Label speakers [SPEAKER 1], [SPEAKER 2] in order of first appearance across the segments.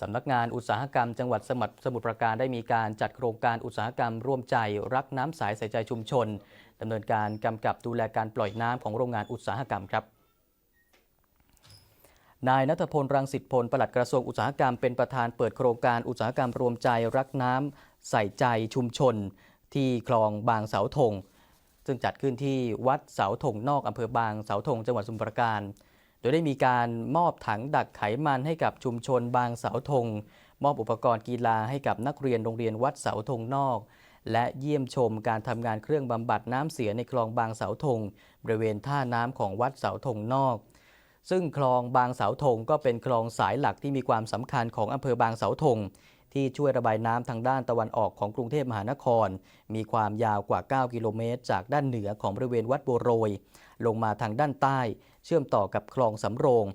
[SPEAKER 1] สำนักงานอุตสาหกรรมจังหวัดสมุทรสมุทรปราการได้มีการจัดโครงการอุตสาหกรรมร่วมใจ รักน้ำใสใส่ใจชุมชนดำเนินการกำกับดูแลการปล่อยน้ำของโรงงานอุตสาหกรรมครับนายนัทพลรังสิตพลปลัดกระทรวงอุตสาหกรรมเป็นประธานเปิดโครงการอุตสาหกรรมรวมใจรักน้ำใส่ใจชุมชน ที่คลองบางเสาธงซึ่งจัดขึ้นที่วัดเสาธงนอกอำเภอบางเสาธงจังหวัดสมุพรปราการ โดยได้มีการมอบถังดักไขมันให้กับชุมชนบางเสาธง มอบอุปกรณ์กีฬาให้กับนักเรียนโรงเรียนวัดเสาธงนอก และเยี่ยมชมการทำงานเครื่องบำบัดน้ำเสียในคลองบางเสาธง บริเวณท่าน้ำของวัดเสาธงนอก ซึ่งคลองบางเสาธงก็เป็นคลองสายหลักที่มีความสำคัญของอำเภอบางเสาธงที่ช่วยระบายน้ำทางด้านตะวันออกของกรุงเทพมหานคร มีความยาวกว่า 9 กิโลเมตร จากด้านเหนือของบริเวณวัดบัวโรย ลงมาทางด้านใต้ เชื่อมต่อกับคลองสำโรง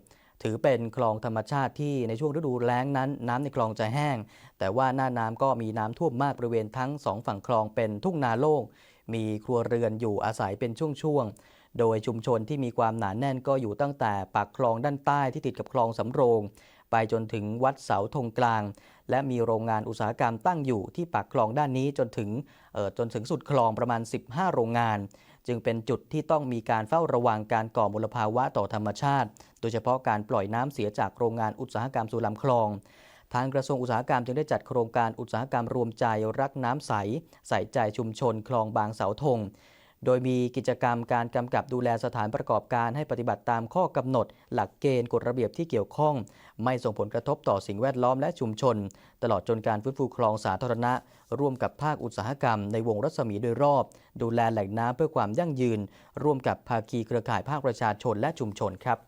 [SPEAKER 1] ถือเป็นคลองธรรมชาติที่ในช่วงฤดูแล้งนั้น น้ำในคลองจะแห้ง แต่ว่าหน้าน้ำก็มีน้ำท่วมมากบริเวณทั้งสองฝั่งคลองเป็นทุ่งนาโล่งมีครัวเรือนอยู่อาศัยเป็นช่วงๆ โดยชุมชนที่มีความหนาแน่นก็อยู่ตั้งแต่ปากคลองด้านใต้ที่ติดกับคลองสำโรง ไปจนถึงวัดเสาธงกลาง และมีโรงงานอุตสาหกรรมตั้งอยู่ที่ปากคลองด้านนี้จนถึงเอ่อจนถึงสุดคลองประมาณ 15 โรงงาน จึงเป็นจุดที่ต้องมีการเฝ้าระวังการก่อมลภาวะต่อธรรมชาติ โดยเฉพาะการปล่อยน้ำเสียจากโรงงานอุตสาหกรรมสู่ลำคลอง ทางกระทรวงอุตสาหกรรมจึงได้จัดโครงการอุตสาหกรรมรวมใจรักน้ำใส ใส่ใจชุมชนคลองบางเสาธง โดยมีกิจกรรมการกำกับดูแลสถานประกอบการให้ปฏิบัติตามข้อกำหนด หลักเกณฑ์กฎระเบียบที่เกี่ยวข้อง ไม่ส่งผลกระทบต่อสิ่งแวดล้อมและชุมชน ตลอดจนการฟื้นฟูคลองสาธารณะ ร่วมกับภาคอุตสาหกรรมในวงรัศมีโดยรอบ ดูแลแหล่งน้ำเพื่อความยั่งยืน ร่วมกับภาคีเครือข่ายภาคประชาชนและชุมชนครับ